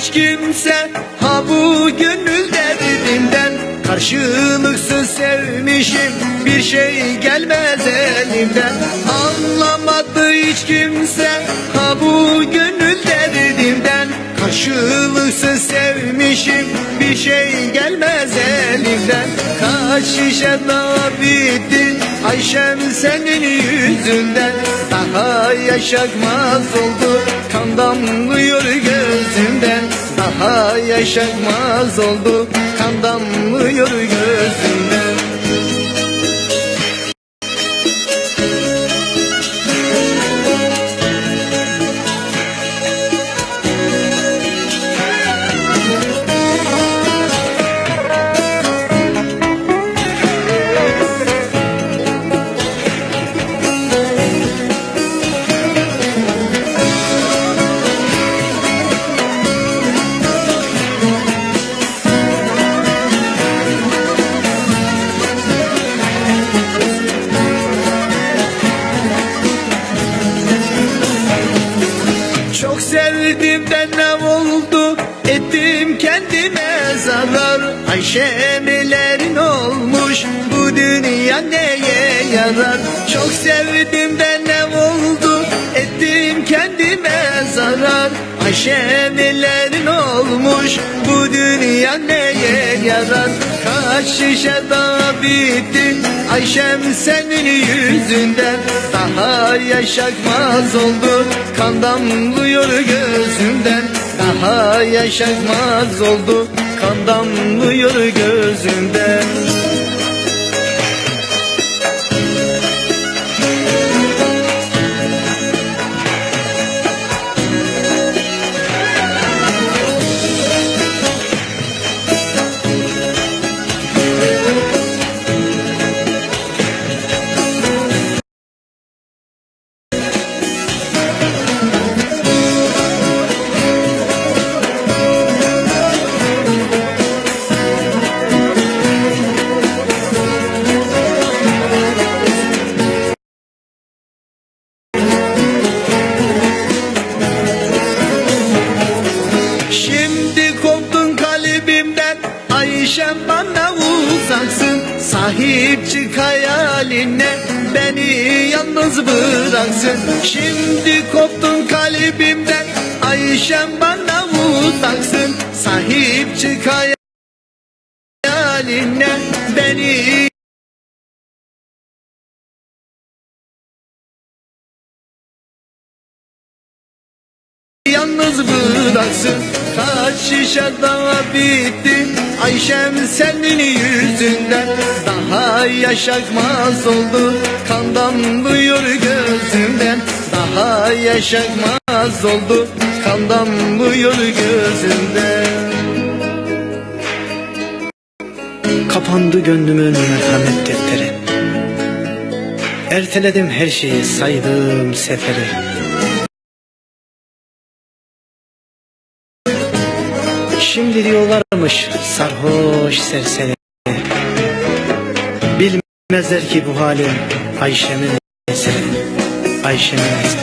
kimse ha bu gönül derdinden Karşılıksız sevmişim bir şey gelmez elimden. Anlamadı hiç kimse ha bu gönül derdimden Karşılıksız sevmişim bir şey gelmez elimden. Kaç şişe daha bitti Ayşem senin yüzünden Daha yaşakmaz oldu. Kan damlıyor gözümden. Daha yaşakmaz oldu. Kan damlıyor gözümden sevdim de ne oldu? Ettim kendime zarar Ayşemelerin olmuş? Bu dünya neye yarar? Çok sevdim de ne oldu? Ettim kendime zarar Ayşemelerin olmuş? Bu dünya neye yarar? Kaç şişe daha bitti Ayşem senin yüzünden Daha yaşakmaz oldu. Kan damlıyor gözümden Daha yaşakmaz oldu. Kan damlıyor gözümden Ayşem bana uzaksın Sahip çık hayaline. Beni yalnız bıraksın. Şimdi koptun kalbimden. Ayşem bana uzaksın Sahip çık hayaline. Beni Yalnız bıraksın. Kaç şişe daha bitti Ayşem senin yüzünden Daha yaşakmaz oldu. Kan damlıyor gözümden Daha yaşakmaz oldu. Kan damlıyor gözümden. Kapandı gönlümün merhamet defteri. Erteledim her şeyi saydığım seferi Şimdi diyorlarmış sarhoş serseri. Bilmezler ki bu halim Ayşe'min eseri Ayşe'min eseri